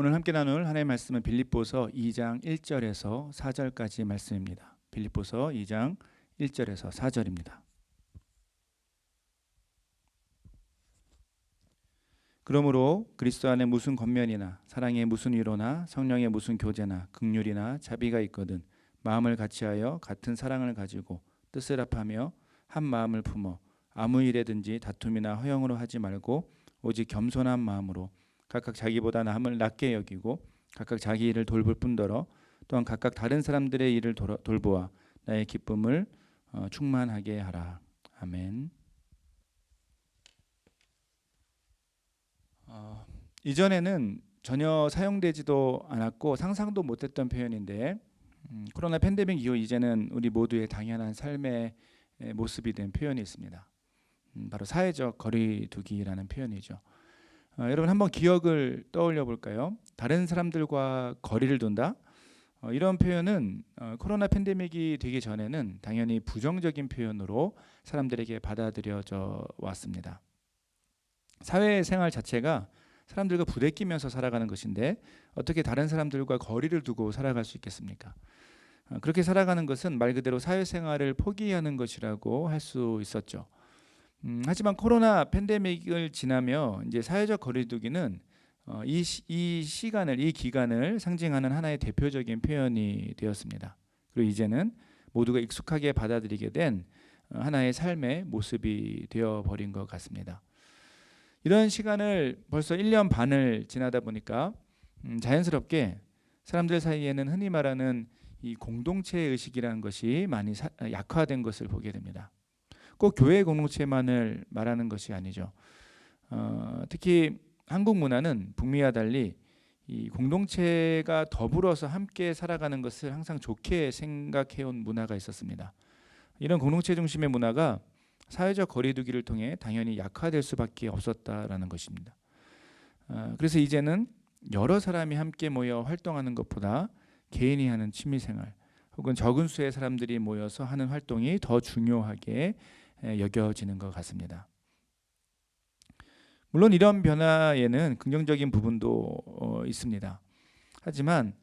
오늘 함께 나눌 하나님의 말씀은 빌립보서 2장 1절에서 4절까지 말씀입니다. 빌립보서 2장 1절에서 4절입니다. 그러므로 그리스도 안에 무슨 권면이나 사랑의 무슨 위로나 성령의 무슨 교제나 극률이나 자비가 있거든 마음을 같이하여 같은 사랑을 가지고 뜻을 합하며 한 마음을 품어 아무 일에든지 다툼이나 허영으로 하지 말고 오직 겸손한 마음으로 각각 자기보다 남을 낮게 여기고 각각 자기 일을 돌볼 뿐더러 또한 각각 다른 사람들의 일을 돌보아 나의 기쁨을 어, 충만하게 하라. 아멘. 어, 이전에는 전혀 사용되지도 않았고 상상도 못했던 표현인데 음, 코로나 팬데믹 이후 이제는 우리 모두의 당연한 삶의 모습이 된 표현이 있습니다. 음, 바로 사회적 거리두기라는 표현이죠. 어, 여러분 한번 기억을 떠올려 볼까요? 다른 사람들과 거리를 둔다. 어, 이런 표현은 어, 코로나 팬데믹이 되기 전에는 당연히 부정적인 표현으로 사람들에게 받아들여져 왔습니다. 사회생활 자체가 사람들과 부대끼면서 살아가는 것인데 어떻게 다른 사람들과 거리를 두고 살아갈 수 있겠습니까? 어, 그렇게 살아가는 것은 말 그대로 사회생활을 포기하는 것이라고 할 수 있었죠. 음, 하지만 코로나 팬데믹을 지나며 이제 사회적 거리두기는 어, 이, 시, 이 시간을 이 기간을 상징하는 하나의 대표적인 표현이 되었습니다. 그리고 이제는 모두가 익숙하게 받아들이게 된 어, 하나의 삶의 모습이 되어 버린 것 같습니다. 이런 시간을 벌써 1년 반을 지나다 보니까 음, 자연스럽게 사람들 사이에는 흔히 말하는 이 공동체 의식이라는 것이 많이 사, 약화된 것을 보게 됩니다. 꼭 교회 공동체만을 말하는 것이 아니죠. 어, 특히 한국 문화는 북미와 달리 이 공동체가 더불어서 함께 살아가는 것을 항상 좋게 생각해온 문화가 있었습니다. 이런 공동체 중심의 문화가 사회적 거리두기를 통해 당연히 약화될 수밖에 없었다라는 것입니다. 어, 그래서 이제는 여러 사람이 함께 모여 활동하는 것보다 개인이 하는 취미생활 혹은 적은 수의 사람들이 모여서 하는 활동이 더 중요하게 여겨지는 것 같습니다. 물론 이런 변화에는 긍정적인 부분도 어, 있습니다. 하지만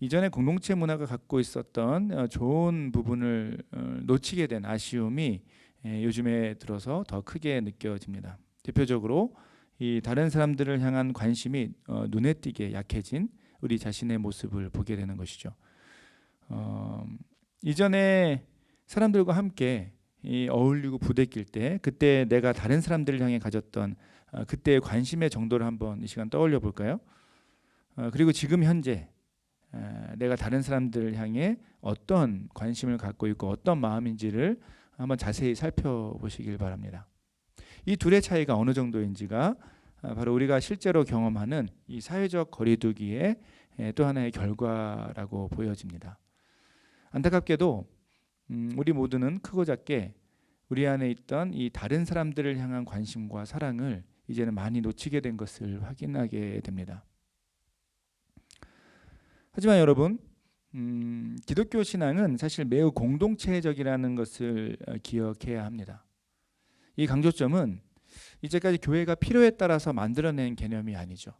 이전에 공동체 문화가 갖고 있었던 어, 좋은 부분을 어, 놓치게 된 아쉬움이 요즘에 들어서 더 크게 느껴집니다. 대표적으로 이 다른 사람들을 향한 관심이 눈에 띄게 약해진 우리 자신의 모습을 보게 되는 것이죠. 어, 이전에 사람들과 함께 이 어울리고 부대낄 때 그때 내가 다른 사람들을 향해 가졌던 어, 그때의 관심의 정도를 한번 이 시간 떠올려 볼까요? 어, 그리고 지금 현재 에, 내가 다른 사람들을 향해 어떤 관심을 갖고 있고 어떤 마음인지를 한번 자세히 살펴보시길 바랍니다. 이 둘의 차이가 어느 정도인지가 어, 바로 우리가 실제로 경험하는 이 사회적 거리두기의 또 하나의 결과라고 보여집니다. 안타깝게도 음, 우리 모두는 크고 작게 우리 안에 있던 이 다른 사람들을 향한 관심과 사랑을 이제는 많이 놓치게 된 것을 확인하게 됩니다. 하지만 여러분, 음, 기독교 신앙은 사실 매우 공동체적이라는 것을 어, 기억해야 합니다. 이 강조점은 이제까지 교회가 필요에 따라서 만들어낸 개념이 아니죠.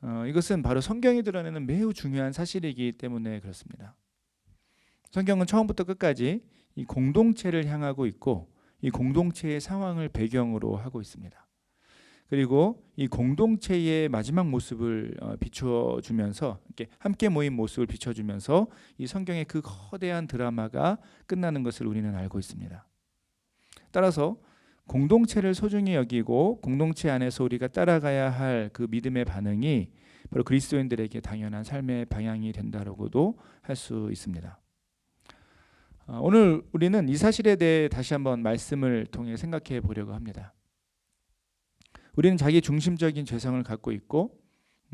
어, 이것은 바로 성경이 드러내는 매우 중요한 사실이기 때문에 그렇습니다. 성경은 처음부터 끝까지 이 공동체를 향하고 있고 이 공동체의 상황을 배경으로 하고 있습니다. 그리고 이 공동체의 마지막 모습을 어, 비추어 주면서 이렇게 함께 모인 모습을 비춰 주면서 이 성경의 그 거대한 드라마가 끝나는 것을 우리는 알고 있습니다. 따라서 공동체를 소중히 여기고 공동체 안에서 우리가 따라가야 할 그 믿음의 반응이 바로 그리스도인들에게 당연한 삶의 방향이 된다고도 할 수 있습니다. 어, 오늘 우리는 이 사실에 대해 다시 한번 말씀을 통해 생각해 보려고 합니다. 우리는 자기 중심적인 죄성을 갖고 있고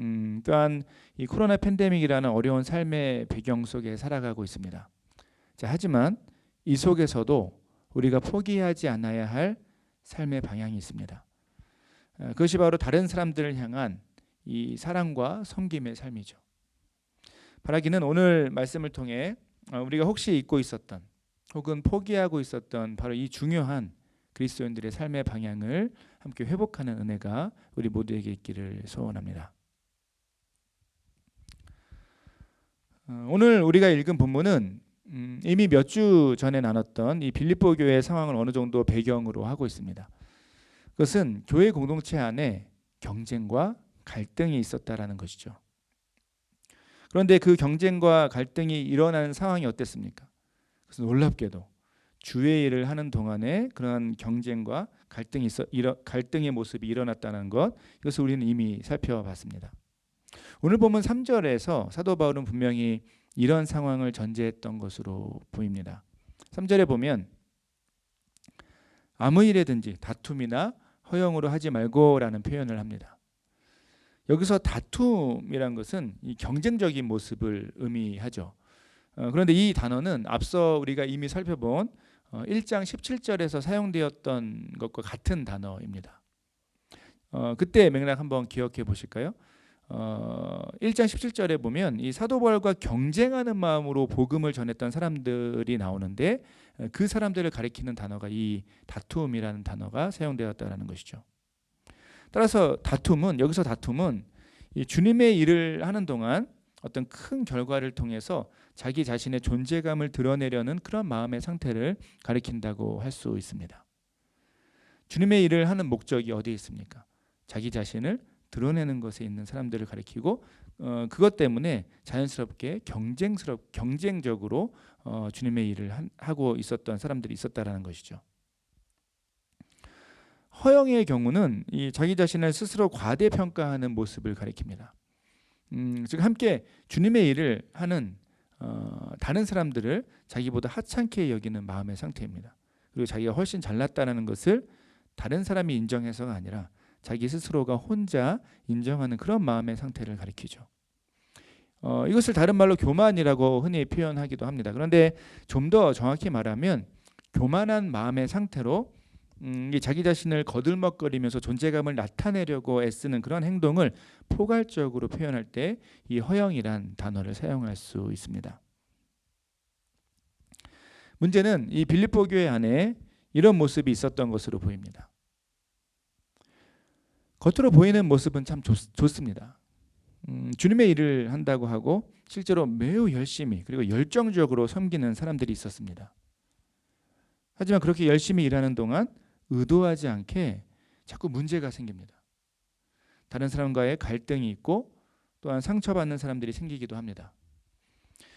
음, 또한 이 코로나 팬데믹이라는 어려운 삶의 배경 속에 살아가고 있습니다. 자, 하지만 이 속에서도 우리가 포기하지 않아야 할 삶의 방향이 있습니다. 어, 그것이 바로 다른 사람들을 향한 이 사랑과 섬김의 삶이죠. 바라기는 오늘 말씀을 통해 어, 우리가 혹시 잊고 있었던 혹은 포기하고 있었던 바로 이 중요한 그리스도인들의 삶의 방향을 함께 회복하는 은혜가 우리 모두에게 있기를 소원합니다. 어, 오늘 우리가 읽은 본문은 음, 이미 몇 주 전에 나눴던 이 빌립보 교회의 상황을 어느 정도 배경으로 하고 있습니다. 그것은 교회 공동체 안에 경쟁과 갈등이 있었다라는 것이죠. 그런데 그 경쟁과 갈등이 일어나는 상황이 어땠습니까? 그래서 놀랍게도 주의 일을 하는 동안에 그러한 경쟁과 갈등이 있어 일어, 갈등의 모습이 일어났다는 것 이것을 우리는 이미 살펴봤습니다. 오늘 보면 3절에서 사도 바울은 분명히 이런 상황을 전제했던 것으로 보입니다. 3절에 보면 아무 일에든지 다툼이나 허영으로 하지 말고라는 표현을 합니다. 여기서 다툼이란 것은 이 경쟁적인 모습을 의미하죠. 어, 그런데 이 단어는 앞서 우리가 이미 살펴본 어, 1장 17절에서 사용되었던 것과 같은 단어입니다. 어, 그때 맥락 한번 기억해 보실까요? 어, 1장 17절에 보면 이 사도 바울과 경쟁하는 마음으로 복음을 전했던 사람들이 나오는데 어, 그 사람들을 가리키는 단어가 이 다툼이라는 단어가 사용되었다라는 것이죠. 따라서 다툼은 여기서 다툼은 이 주님의 일을 하는 동안 어떤 큰 결과를 통해서 자기 자신의 존재감을 드러내려는 그런 마음의 상태를 가리킨다고 할 수 있습니다. 주님의 일을 하는 목적이 어디에 있습니까? 자기 자신을 드러내는 것에 있는 사람들을 가리키고 어, 그것 때문에 자연스럽게 경쟁스럽 경쟁적으로 어, 주님의 일을 한, 하고 있었던 사람들이 있었다라는 것이죠. 허영의 경우는 이 자기 자신을 스스로 과대평가하는 모습을 가리킵니다. 음, 즉 함께 주님의 일을 하는 어, 다른 사람들을 자기보다 하찮게 여기는 마음의 상태입니다. 그리고 자기가 훨씬 잘났다는 것을 다른 사람이 인정해서가 아니라 자기 스스로가 혼자 인정하는 그런 마음의 상태를 가리키죠. 어, 이것을 다른 말로 교만이라고 흔히 표현하기도 합니다. 그런데 좀 더 정확히 말하면 교만한 마음의 상태로 음, 자기 자신을 거들먹거리면서 존재감을 나타내려고 애쓰는 그런 행동을 포괄적으로 표현할 때 이 허영이란 단어를 사용할 수 있습니다. 문제는 이 빌립보 교회 안에 이런 모습이 있었던 것으로 보입니다. 겉으로 보이는 모습은 참 좋, 습니다 음, 주님의 일을 한다고 하고 실제로 매우 열심히 그리고 열정적으로 섬기는 사람들이 있었습니다. 하지만 그렇게 열심히 일하는 동안 의도하지 않게 자꾸 문제가 생깁니다. 다른 사람과의 갈등이 있고 또한 상처받는 사람들이 생기기도 합니다.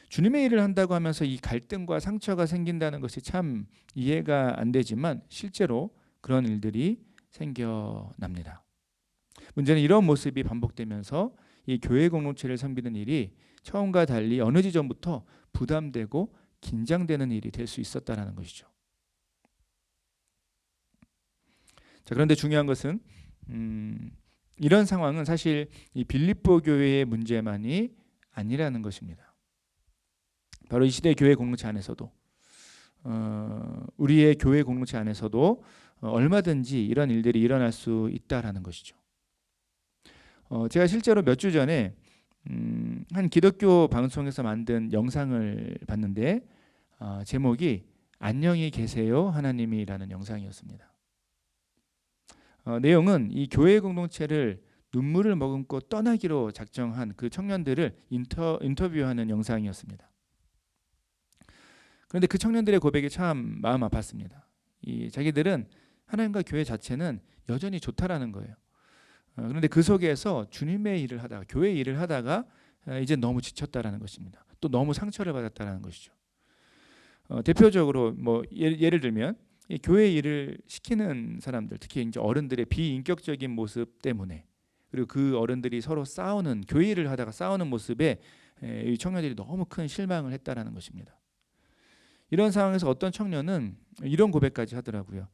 주님의 일을 한다고 하면서 이 갈등과 상처가 생긴다는 것이 참 이해가 안 되지만 실제로 그런 일들이 생겨납니다. 문제는 이런 모습이 반복되면서 이 교회 공동체를 섬기는 일이 처음과 달리 어느 지점부터 부담되고 긴장되는 일이 될 수 있었다라는 것이죠. 자, 그런데 중요한 것은 음, 이런 상황은 사실 이 빌립보 교회의 문제만이 아니라는 것입니다. 바로 이 시대 교회 공동체 안에서도 어, 우리의 교회 공동체 안에서도 어, 얼마든지 이런 일들이 일어날 수 있다라는 것이죠. 어, 제가 실제로 몇 주 전에 음, 한 기독교 방송에서 만든 영상을 봤는데 어, 제목이 안녕히 계세요 하나님이라는 영상이었습니다. 어, 내용은 이 교회 공동체를 눈물을 머금고 떠나기로 작정한 그 청년들을 인터, 인터뷰하는 영상이었습니다. 그런데 그 청년들의 고백이 참 마음 아팠습니다. 이 자기들은 하나님과 교회 자체는 여전히 좋다라는 거예요. 어, 그런데 그 속에서 주님의 일을 하다가 교회 일을 하다가 어, 이제 너무 지쳤다라는 것입니다. 또 너무 상처를 받았다라는 것이죠. 어, 대표적으로 뭐 예를, 예를 들면 교회 일을 시키는 사람들, 특히 이제 어른들의 비인격적인 모습 때문에 그리고 그 어른들이 서로 싸우는 교회 일을 하다가 싸우는 모습에 이 청년들이 너무 큰 실망을 했다라는 것입니다. 이런 상황에서 어떤 청년은 이런 고백까지 하더라고요.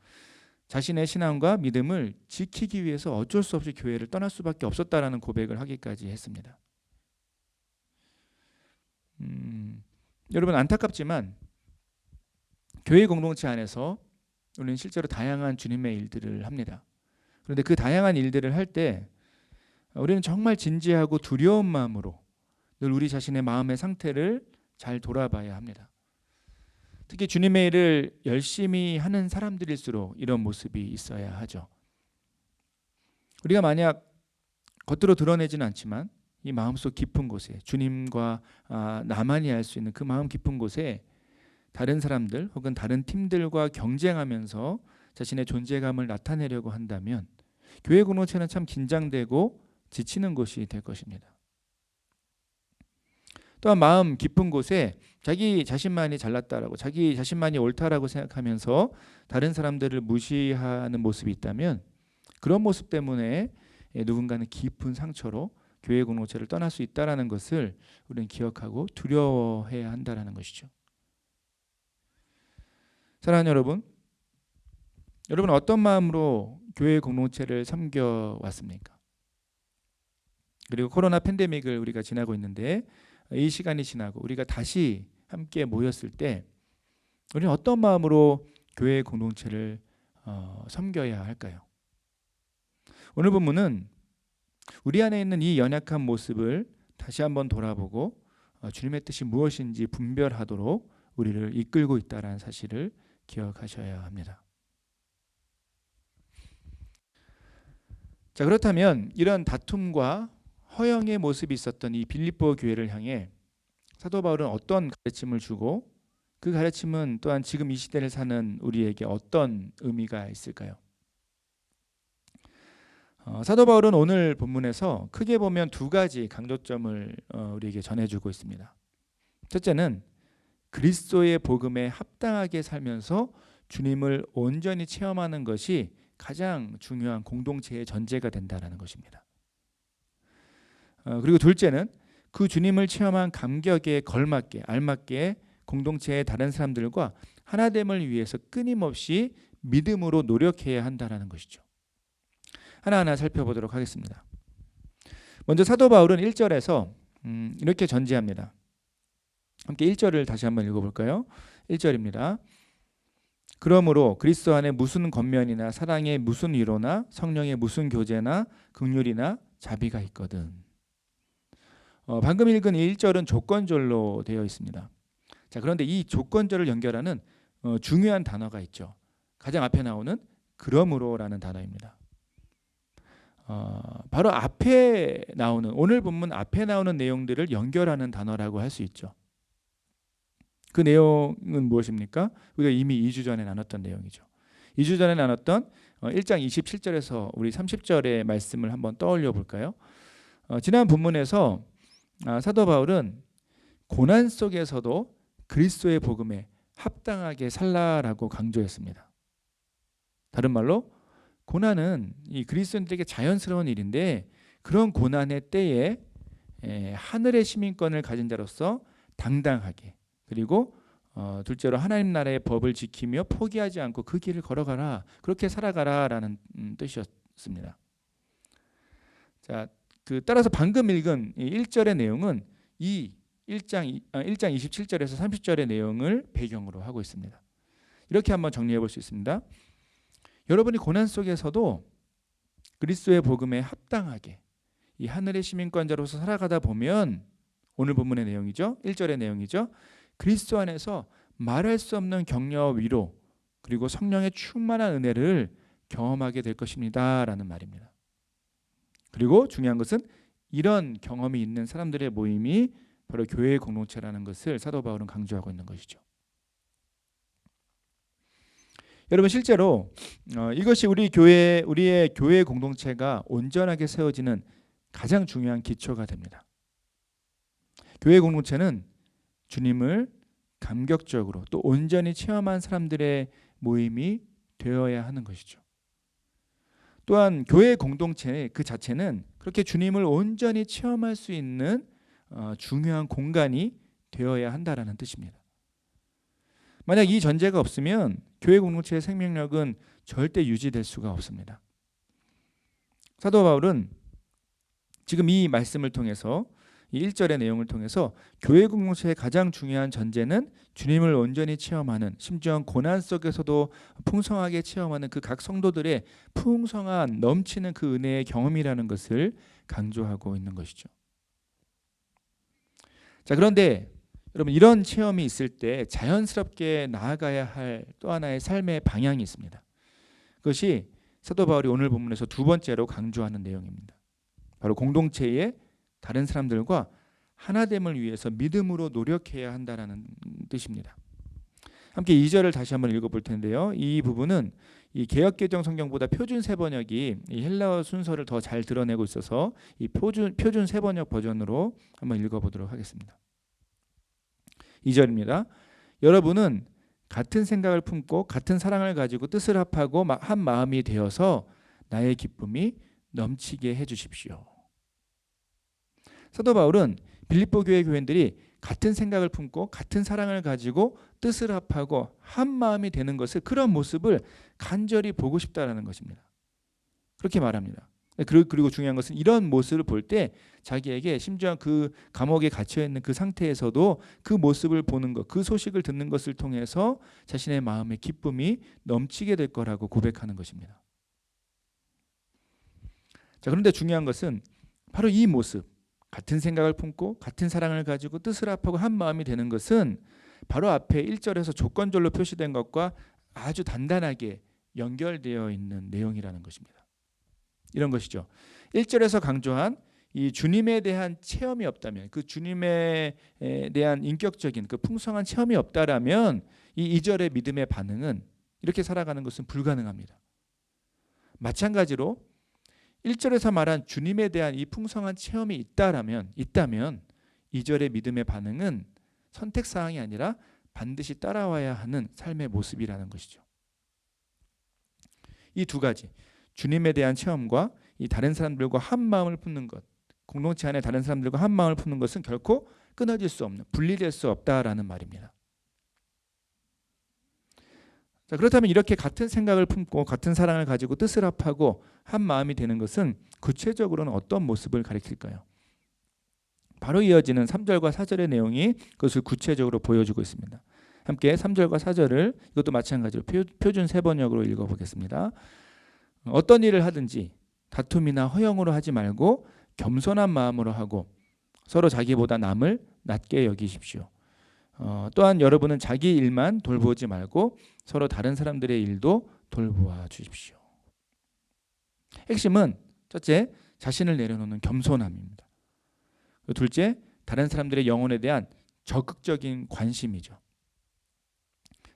자신의 신앙과 믿음을 지키기 위해서 어쩔 수 없이 교회를 떠날 수밖에 없었다라는 고백을 하기까지 했습니다. 음, 여러분 안타깝지만 교회 공동체 안에서 우리는 실제로 다양한 주님의 일들을 합니다. 그런데 그 다양한 일들을 할 때 우리는 정말 진지하고 두려운 마음으로 늘 우리 자신의 마음의 상태를 잘 돌아봐야 합니다. 특히 주님의 일을 열심히 하는 사람들일수록 이런 모습이 있어야 하죠. 우리가 만약 겉으로 드러내지는 않지만 이 마음속 깊은 곳에 주님과 아, 나만이 알 수 있는 그 마음 깊은 곳에 다른 사람들 혹은 다른 팀들과 경쟁하면서 자신의 존재감을 나타내려고 한다면 교회 공동체는 참 긴장되고 지치는 곳이 될 것입니다. 또한 마음 깊은 곳에 자기 자신만이 잘났다라고 자기 자신만이 옳다라고 생각하면서 다른 사람들을 무시하는 모습이 있다면 그런 모습 때문에 누군가는 깊은 상처로 교회 공동체를 떠날 수 있다라는 것을 우리는 기억하고 두려워해야 한다라는 것이죠. 사랑하는 여러분, 여러분 어떤 마음으로 교회 공동체를 섬겨 왔습니까? 그리고 코로나 팬데믹을 우리가 지나고 있는데 이 시간이 지나고 우리가 다시 함께 모였을 때 우리는 어떤 마음으로 교회 공동체를 어, 섬겨야 할까요? 오늘 본문은 우리 안에 있는 이 연약한 모습을 다시 한번 돌아보고 어, 주님의 뜻이 무엇인지 분별하도록 우리를 이끌고 있다라는 사실을 기억하셔야 합니다. 자 그렇다면 이런 다툼과 허영의 모습이 있었던 이 빌립보 교회를 향해 사도 바울은 어떤 가르침을 주고 그 가르침은 또한 지금 이 시대를 사는 우리에게 어떤 의미가 있을까요? 어, 사도 바울은 오늘 본문에서 크게 보면 두 가지 강조점을 어, 우리에게 전해주고 있습니다. 첫째는 그리스도의 복음에 합당하게 살면서 주님을 온전히 체험하는 것이 가장 중요한 공동체의 전제가 된다라는 것입니다. 어, 그리고 둘째는 그 주님을 체험한 감격에 걸맞게 알맞게 공동체의 다른 사람들과 하나됨을 위해서 끊임없이 믿음으로 노력해야 한다라는 것이죠. 하나하나 살펴보도록 하겠습니다. 먼저 사도 바울은 1절에서 음, 이렇게 전제합니다. 함께 1절을 다시 한번 읽어볼까요? 1절입니다. 그러므로 그리스도 안에 무슨 겉면이나 사랑의 무슨 위로나 성령의 무슨 교제나 극률이나 자비가 있거든. 어, 방금 읽은 1절은 조건절로 되어 있습니다. 자 그런데 이 조건절을 연결하는 어, 중요한 단어가 있죠. 가장 앞에 나오는 그러므로라는 단어입니다. 어, 바로 앞에 나오는 오늘 본문 앞에 나오는 내용들을 연결하는 단어라고 할 수 있죠. 그 내용은 무엇입니까? 우리가 이미 2주 전에 나눴던 내용이죠. 2주 전에 나눴던 1장 어, 27절에서 우리 30절의 말씀을 한번 떠올려 볼까요? 어, 지난 본문에서 아, 사도 바울은 고난 속에서도 그리스도의 복음에 합당하게 살라라고 강조했습니다. 다른 말로 고난은 이 그리스도인들에게 자연스러운 일인데 그런 고난의 때에 하늘의 시민권을 가진 자로서 당당하게 그리고 어, 둘째로 하나님 나라의 법을 지키며 포기하지 않고 그 길을 걸어가라 그렇게 살아가라라는 음, 뜻이었습니다. 자, 그 따라서 방금 읽은 이 1절의 내용은 이 1장 1장 27절에서 30절의 내용을 배경으로 하고 있습니다. 이렇게 한번 정리해 볼 수 있습니다. 여러분이 고난 속에서도 그리스도의 복음에 합당하게 이 하늘의 시민권자로서 살아가다 보면 오늘 본문의 내용이죠. 1절의 내용이죠. 그리스도 안에서 말할 수 없는 격려와 위로 그리고 성령의 충만한 은혜를 경험하게 될 것입니다라는 말입니다. 그리고 중요한 것은 이런 경험이 있는 사람들의 모임이 바로 교회의 공동체라는 것을 사도 바울은 강조하고 있는 것이죠. 여러분 실제로 어, 이것이 우리 교회 우리의 교회 공동체가 온전하게 세워지는 가장 중요한 기초가 됩니다. 교회 공동체는 주님을 감격적으로 또 온전히 체험한 사람들의 모임이 되어야 하는 것이죠. 또한 교회 공동체 그 자체는 그렇게 주님을 온전히 체험할 수 있는 어, 중요한 공간이 되어야 한다라는 뜻입니다. 만약 이 전제가 없으면 교회 공동체의 생명력은 절대 유지될 수가 없습니다. 사도 바울은 지금 이 말씀을 통해서 이 1절의 내용을 통해서 교회 공동체의 가장 중요한 전제는 주님을 온전히 체험하는 심지어 고난 속에서도 풍성하게 체험하는 그 각 성도들의 풍성한 넘치는 그 은혜의 경험이라는 것을 강조하고 있는 것이죠. 자, 그런데 여러분 이런 체험이 있을 때 자연스럽게 나아가야 할 또 하나의 삶의 방향이 있습니다. 그것이 사도 바울이 오늘 본문에서 두 번째로 강조하는 내용입니다. 바로 공동체의 다른 사람들과 하나됨을 위해서 믿음으로 노력해야 한다라는 뜻입니다. 함께 2절을 다시 한번 읽어 볼 텐데요. 이 부분은 이 개역 개정 성경보다 표준 세번역이 이 헬라어 순서를 더 잘 드러내고 있어서 이 표준 표준 세번역 버전으로 한번 읽어 보도록 하겠습니다. 2절입니다. 여러분은 같은 생각을 품고 같은 사랑을 가지고 뜻을 합하고 한 마음이 되어서 나의 기쁨이 넘치게 해 주십시오. 사도 바울은 빌립보 교회 교인들이 같은 생각을 품고 같은 사랑을 가지고 뜻을 합하고 한 마음이 되는 것을 그런 모습을 간절히 보고 싶다라는 것입니다. 그렇게 말합니다. 그리고 중요한 것은 이런 모습을 볼 때 자기에게 심지어 그 감옥에 갇혀 있는 그 상태에서도 그 모습을 보는 것, 그 소식을 듣는 것을 통해서 자신의 마음의 기쁨이 넘치게 될 거라고 고백하는 것입니다. 자, 그런데 중요한 것은 바로 이 모습, 같은 생각을 품고 같은 사랑을 가지고 뜻을 합하고 한 마음이 되는 것은 바로 앞에 1절에서 조건절로 표시된 것과 아주 단단하게 연결되어 있는 내용이라는 것입니다. 이런 것이죠. 1절에서 강조한 이 주님에 대한 체험이 없다면 그 주님에 대한 인격적인 그 풍성한 체험이 없다라면 이 2절의 믿음의 반응은 이렇게 살아가는 것은 불가능합니다. 마찬가지로 1절에서 말한 주님에 대한 이 풍성한 체험이 있다라면 있다면 2절의 믿음의 반응은 선택 사항이 아니라 반드시 따라와야 하는 삶의 모습이라는 것이죠. 이 두 가지 주님에 대한 체험과 이 다른 사람들과 한 마음을 품는 것 공동체 안에 다른 사람들과 한 마음을 품는 것은 결코 끊어질 수 없는 분리될 수 없다라는 말입니다. 자, 그렇다면 이렇게 같은 생각을 품고 같은 사랑을 가지고 뜻을 합하고 한 마음이 되는 것은 구체적으로는 어떤 모습을 가리킬까요? 바로 이어지는 3절과 4절의 내용이 그것을 구체적으로 보여주고 있습니다. 함께 3절과 4절을 이것도 마찬가지로 표 준 세번역으로 읽어보겠습니다. 어떤 일을 하든지 다툼이나 허영으로 하지 말고 겸손한 마음으로 하고 서로 자기보다 남을 낮게 여기십시오. 어, 또한 여러분은 자기 일만 돌보지 말고 서로 다른 사람들의 일도 돌보아 주십시오. 핵심은 첫째, 자신을 내려놓는 겸손함입니다. 둘째, 다른 사람들의 영혼에 대한 적극적인 관심이죠.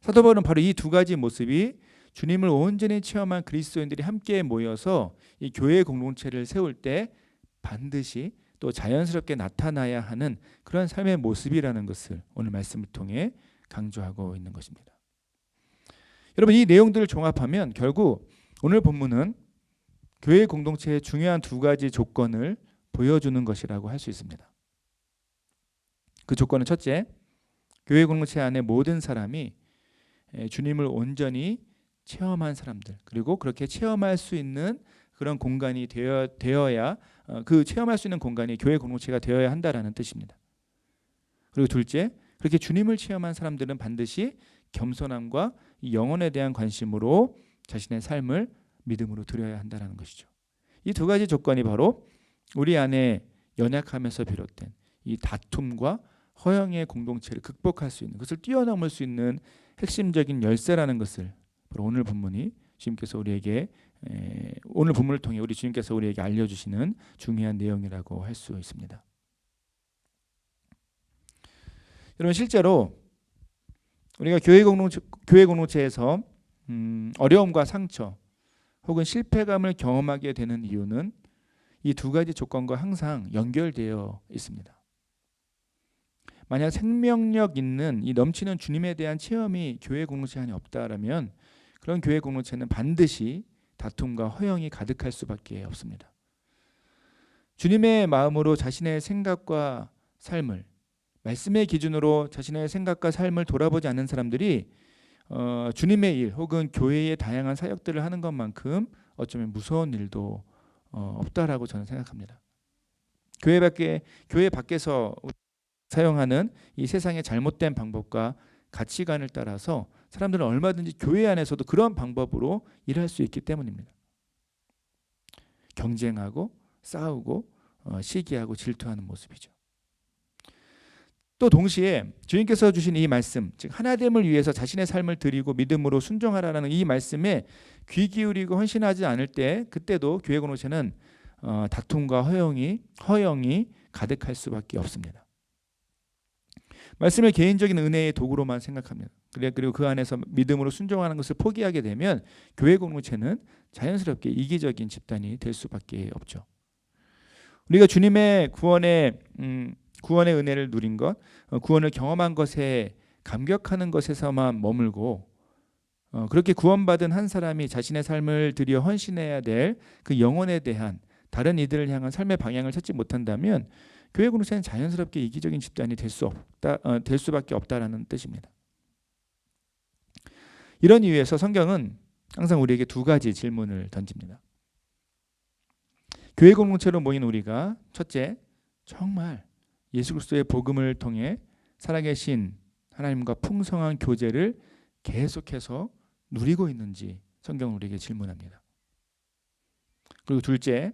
사도 바울은 바로 이 두 가지 모습이 주님을 온전히 체험한 그리스도인들이 함께 모여서 이 교회 공동체를 세울 때 반드시 또 자연스럽게 나타나야 하는 그런 삶의 모습이라는 것을 오늘 말씀을 통해 강조하고 있는 것입니다. 여러분 이 내용들을 종합하면 결국 오늘 본문은 교회 공동체의 중요한 두 가지 조건을 보여주는 것이라고 할 수 있습니다. 그 조건은 첫째, 교회 공동체 안에 모든 사람이 주님을 온전히 체험한 사람들 그리고 그렇게 체험할 수 있는 그런 공간이 되어, 되어야 어, 그 체험할 수 있는 공간이 교회 공동체가 되어야 한다라는 뜻입니다. 그리고 둘째, 그렇게 주님을 체험한 사람들은 반드시 겸손함과 영혼에 대한 관심으로 자신의 삶을 믿음으로 드려야 한다는 것이죠. 이 두 가지 조건이 바로 우리 안에 연약함에서 비롯된 이 다툼과 허영의 공동체를 극복할 수 있는 것을 뛰어넘을 수 있는 핵심적인 열쇠라는 것을 바로 오늘 본문이 주님께서 우리에게 오늘 본문을 통해 우리 주님께서 우리에게 알려주시는 중요한 내용이라고 할 수 있습니다. 여러분 실제로 우리가 교회 공동체 교회 공동체에서 음, 어려움과 상처 혹은 실패감을 경험하게 되는 이유는 이 두 가지 조건과 항상 연결되어 있습니다. 만약 생명력 있는 이 넘치는 주님에 대한 체험이 교회 공동체 안에 없다라면 그런 교회 공동체는 반드시 다툼과 허영이 가득할 수밖에 없습니다. 주님의 마음으로 자신의 생각과 삶을 말씀의 기준으로 자신의 생각과 삶을 돌아보지 않는 사람들이 어, 주님의 일 혹은 교회의 다양한 사역들을 하는 것만큼 어쩌면 무서운 일도 어, 없다라고 저는 생각합니다. 교회 밖에 교회 밖에서 사용하는 이 세상의 잘못된 방법과 가치관을 따라서 사람들은 얼마든지 교회 안에서도 그런 방법으로 일할 수 있기 때문입니다. 경쟁하고 싸우고 어, 시기하고 질투하는 모습이죠. 또 동시에 주님께서 주신 이 말씀, 즉 하나됨을 위해서 자신의 삶을 드리고 믿음으로 순종하라는 이 말씀에 귀 기울이고 헌신하지 않을 때 그때도 교회 공동체는 어, 다툼과 허용이 허영이 가득할 수밖에 없습니다. 말씀을 개인적인 은혜의 도구로만 생각합니다. 그래 그리고 그 안에서 믿음으로 순종하는 것을 포기하게 되면 교회 공동체는 자연스럽게 이기적인 집단이 될 수밖에 없죠. 우리가 주님의 구원의 음, 구원의 은혜를 누린 것, 어, 구원을 경험한 것에 감격하는 것에서만 머물고 어, 그렇게 구원받은 한 사람이 자신의 삶을 들여 헌신해야 될 그 영혼에 대한 다른 이들을 향한 삶의 방향을 찾지 못한다면 교회 공동체는 자연스럽게 이기적인 집단이 될 수 없다, 어, 될 수밖에 없다라는 뜻입니다. 이런 이유에서 성경은 항상 우리에게 두 가지 질문을 던집니다. 교회 공동체로 모인 우리가 첫째, 정말 예수 그리스도의 복음을 통해 살아계신 하나님과 풍성한 교제를 계속해서 누리고 있는지 성경은 우리에게 질문합니다. 그리고 둘째,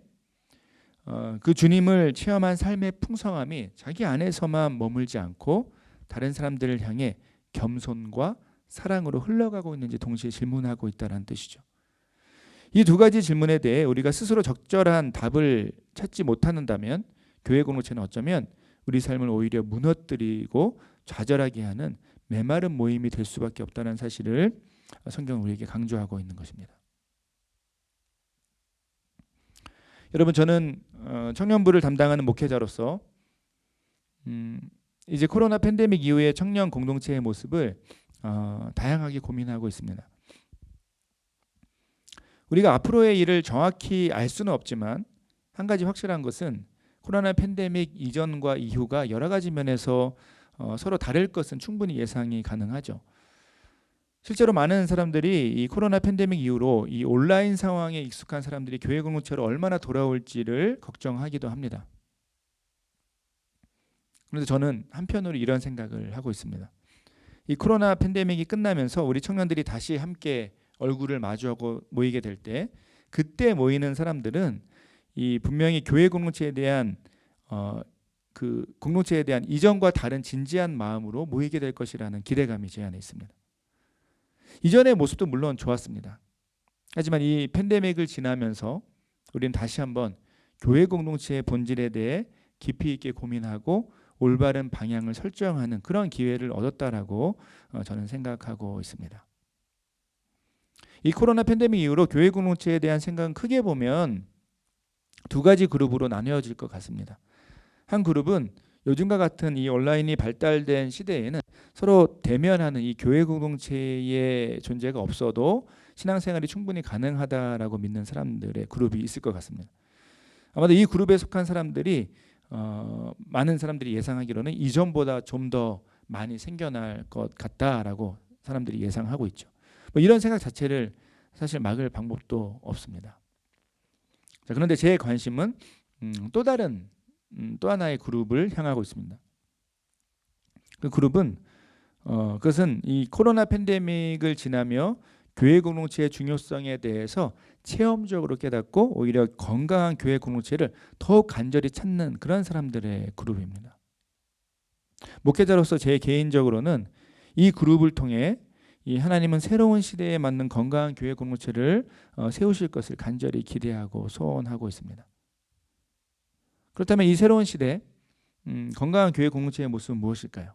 어, 그 주님을 체험한 삶의 풍성함이 자기 안에서만 머물지 않고 다른 사람들을 향해 겸손과 사랑으로 흘러가고 있는지 동시에 질문하고 있다는 뜻이죠. 이 두 가지 질문에 대해 우리가 스스로 적절한 답을 찾지 못한다면 교회 공동체는 어쩌면 우리 삶을 오히려 무너뜨리고 좌절하게 하는 메마른 모임이 될 수밖에 없다는 사실을 성경은 우리에게 강조하고 있는 것입니다. 여러분 저는 어, 청년부를 담당하는 목회자로서 음, 이제 코로나 팬데믹 이후의 청년 공동체의 모습을 어, 다양하게 고민하고 있습니다. 우리가 앞으로의 일을 정확히 알 수는 없지만 한 가지 확실한 것은 코로나 팬데믹 이전과 이후가 여러 가지 면에서 어, 서로 다를 것은 충분히 예상이 가능하죠. 실제로 많은 사람들이 이 코로나 팬데믹 이후로 이 온라인 상황에 익숙한 사람들이 교회 공동체로 얼마나 돌아올지를 걱정하기도 합니다. 그런데 저는 한편으로 이런 생각을 하고 있습니다. 이 코로나 팬데믹이 끝나면서 우리 청년들이 다시 함께 얼굴을 마주하고 모이게 될 때 그때 모이는 사람들은 이 분명히 교회 공동체에 대한 어, 그 공동체에 대한 이전과 다른 진지한 마음으로 모이게 될 것이라는 기대감이 제 안에 있습니다. 이전의 모습도 물론 좋았습니다. 하지만 이 팬데믹을 지나면서 우리는 다시 한번 교회 공동체의 본질에 대해 깊이 있게 고민하고 올바른 방향을 설정하는 그런 기회를 얻었다라고 어, 저는 생각하고 있습니다. 이 코로나 팬데믹 이후로 교회 공동체에 대한 생각은 크게 보면 두 가지 그룹으로 나뉘어질 것 같습니다. 한 그룹은 요즘과 같은 이 온라인이 발달된 시대에는 서로 대면하는 이 교회 공동체의 존재가 없어도 신앙생활이 충분히 가능하다라고 믿는 사람들의 그룹이 있을 것 같습니다. 아마도 이 그룹에 속한 사람들이 어, 많은 사람들이 예상하기로는 이전보다 좀 더 많이 생겨날 것 같다라고 사람들이 예상하고 있죠. 뭐 이런 생각 자체를 사실 막을 방법도 없습니다. 자, 그런데 제 관심은 음, 또 다른 음, 또 하나의 그룹을 향하고 있습니다. 그 그룹은 어, 그것은 이 코로나 팬데믹을 지나며 교회 공동체의 중요성에 대해서 체험적으로 깨닫고 오히려 건강한 교회 공동체를 더욱 간절히 찾는 그런 사람들의 그룹입니다. 목회자로서 제 개인적으로는 이 그룹을 통해 이 하나님은 새로운 시대에 맞는 건강한 교회 공동체를 어, 세우실 것을 간절히 기대하고 소원하고 있습니다. 그렇다면 이 새로운 시대 음, 건강한 교회 공동체의 모습은 무엇일까요?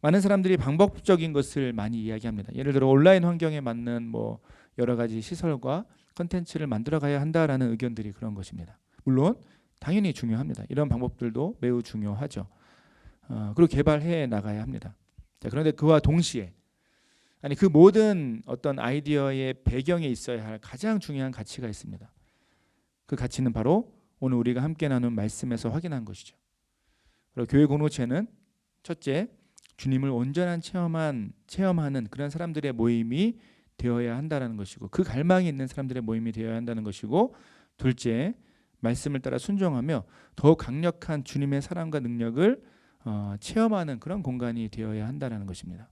많은 사람들이 방법적인 것을 많이 이야기합니다. 예를 들어 온라인 환경에 맞는 뭐 여러 가지 시설과 컨텐츠를 만들어 가야 한다라는 의견들이 그런 것입니다. 물론 당연히 중요합니다. 이런 방법들도 매우 중요하죠. 어, 그리고 개발해 나가야 합니다. 자, 그런데 그와 동시에 아니 그 모든 어떤 아이디어의 배경에 있어야 할 가장 중요한 가치가 있습니다. 그 가치는 바로 오늘 우리가 함께 나눈 말씀에서 확인한 것이죠. 그리고 교회 공동체는 첫째 주님을 온전한 체험한 체험하는 그런 사람들의 모임이 되어야 한다는 것이고 그 갈망이 있는 사람들의 모임이 되어야 한다는 것이고 둘째 말씀을 따라 순종하며 더욱 강력한 주님의 사랑과 능력을 어, 체험하는 그런 공간이 되어야 한다는 것입니다.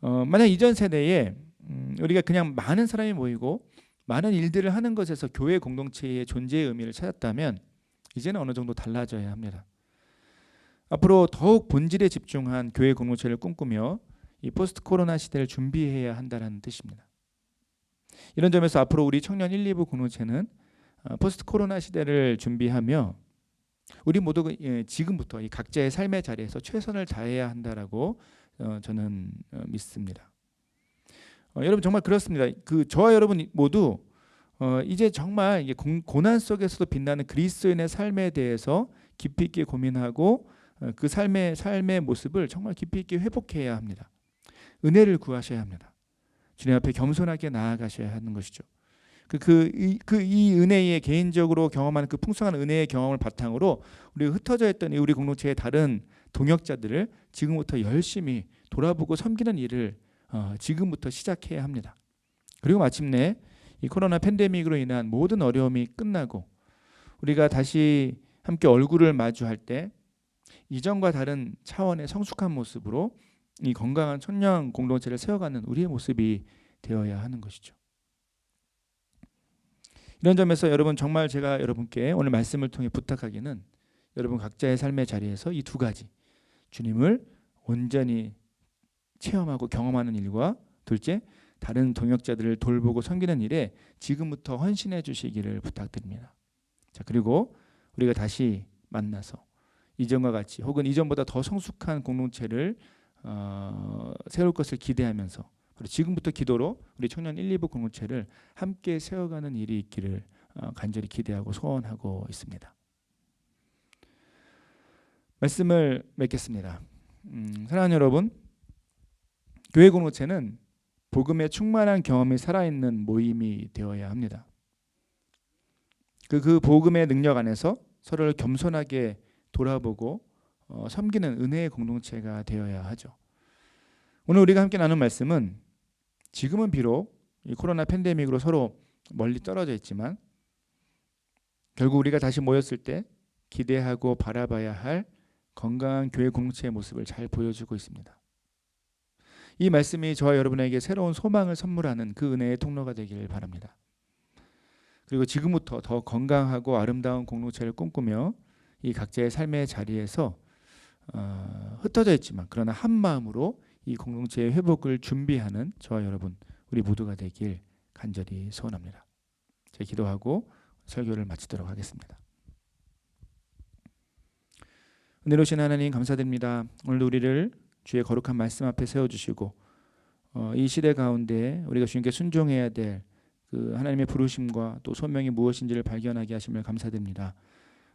어, 만약 이전 세대에 음, 우리가 그냥 많은 사람이 모이고 많은 일들을 하는 것에서 교회 공동체의 존재의 의미를 찾았다면 이제는 어느 정도 달라져야 합니다. 앞으로 더욱 본질에 집중한 교회 공동체를 꿈꾸며 이 포스트 코로나 시대를 준비해야 한다는 뜻입니다. 이런 점에서 앞으로 우리 청년 1, 2부 공동체는 어, 포스트 코로나 시대를 준비하며 우리 모두 예, 지금부터 이 각자의 삶의 자리에서 최선을 다해야 한다라고 어, 저는 어, 믿습니다. 어, 여러분 정말 그렇습니다. 그 저와 여러분 모두 어, 이제 정말 고난 속에서도 빛나는 그리스도인의 삶에 대해서 깊이 있게 고민하고 어, 그 삶의 삶의 모습을 정말 깊이 있게 회복해야 합니다. 은혜를 구하셔야 합니다. 주님 앞에 겸손하게 나아가셔야 하는 것이죠. 그 그 이 그 이 은혜의 개인적으로 경험하는 그 풍성한 은혜의 경험을 바탕으로 우리 흩어져 있던 이 우리 공동체의 다른 동역자들을 지금부터 열심히 돌아보고 섬기는 일을 어, 지금부터 시작해야 합니다. 그리고 마침내 이 코로나 팬데믹으로 인한 모든 어려움이 끝나고 우리가 다시 함께 얼굴을 마주할 때 이전과 다른 차원의 성숙한 모습으로 이 건강한 청년 공동체를 세워가는 우리의 모습이 되어야 하는 것이죠. 이런 점에서 여러분 정말 제가 여러분께 오늘 말씀을 통해 부탁하기는 여러분 각자의 삶의 자리에서 이 두 가지 주님을 온전히 체험하고 경험하는 일과 둘째 다른 동역자들을 돌보고 섬기는 일에 지금부터 헌신해 주시기를 부탁드립니다. 자 그리고 우리가 다시 만나서 이전과 같이 혹은 이전보다 더 성숙한 공동체를 어, 세울 것을 기대하면서 그리고 지금부터 기도로 우리 청년 1, 2부 공동체를 함께 세워가는 일이 있기를 어, 간절히 기대하고 소원하고 있습니다. 말씀을 맺겠습니다. 음, 사랑하는 여러분, 교회 공동체는 복음의 충만한 경험이 살아있는 모임이 되어야 합니다. 그, 그 복음의 능력 안에서 서로를 겸손하게 돌아보고 어, 섬기는 은혜의 공동체가 되어야 하죠. 오늘 우리가 함께 나눈 말씀은 지금은 비록 이 코로나 팬데믹으로 서로 멀리 떨어져 있지만 결국 우리가 다시 모였을 때 기대하고 바라봐야 할 건강한 교회 공동체의 모습을 잘 보여주고 있습니다. 이 말씀이 저와 여러분에게 새로운 소망을 선물하는 그 은혜의 통로가 되기를 바랍니다. 그리고 지금부터 더 건강하고 아름다운 공동체를 꿈꾸며 이 각자의 삶의 자리에서 어, 흩어져 있지만 그러나 한 마음으로 이 공동체의 회복을 준비하는 저와 여러분 우리 모두가 되길 간절히 소원합니다. 제 기도하고 설교를 마치도록 하겠습니다. 은혜로신 하나님 감사드립니다. 오늘도 우리를 주의 거룩한 말씀 앞에 세워 주시고 어, 이 시대 가운데 우리가 주님께 순종해야 될 그 하나님의 부르심과 또 소명이 무엇인지를 발견하게 하심을 감사드립니다.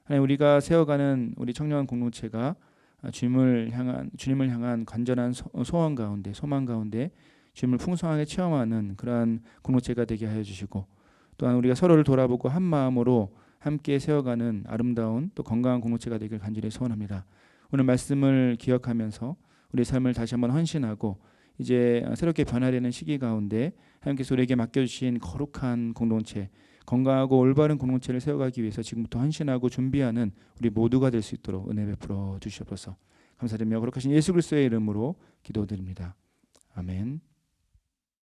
하나님 우리가 세워가는 우리 청년 공동체가 주님을 향한 주님을 향한 간절한 소원 가운데 소망 가운데 주님을 풍성하게 체험하는 그러한 공동체가 되게 하여 주시고 또한 우리가 서로를 돌아보고 한 마음으로 함께 세워가는 아름다운 또 건강한 공동체가 되길 간절히 소원합니다. 오늘 말씀을 기억하면서 우리 삶을 다시 한번 헌신하고 이제 새롭게 변화되는 시기 가운데 하나님께서 우리에게 맡겨주신 거룩한 공동체, 건강하고 올바른 공동체를 세워가기 위해서 지금부터 헌신하고 준비하는 우리 모두가 될 수 있도록 은혜 베풀어 주시옵소서. 감사드리며 거룩하신 예수 그리스도의 이름으로 기도드립니다. 아멘.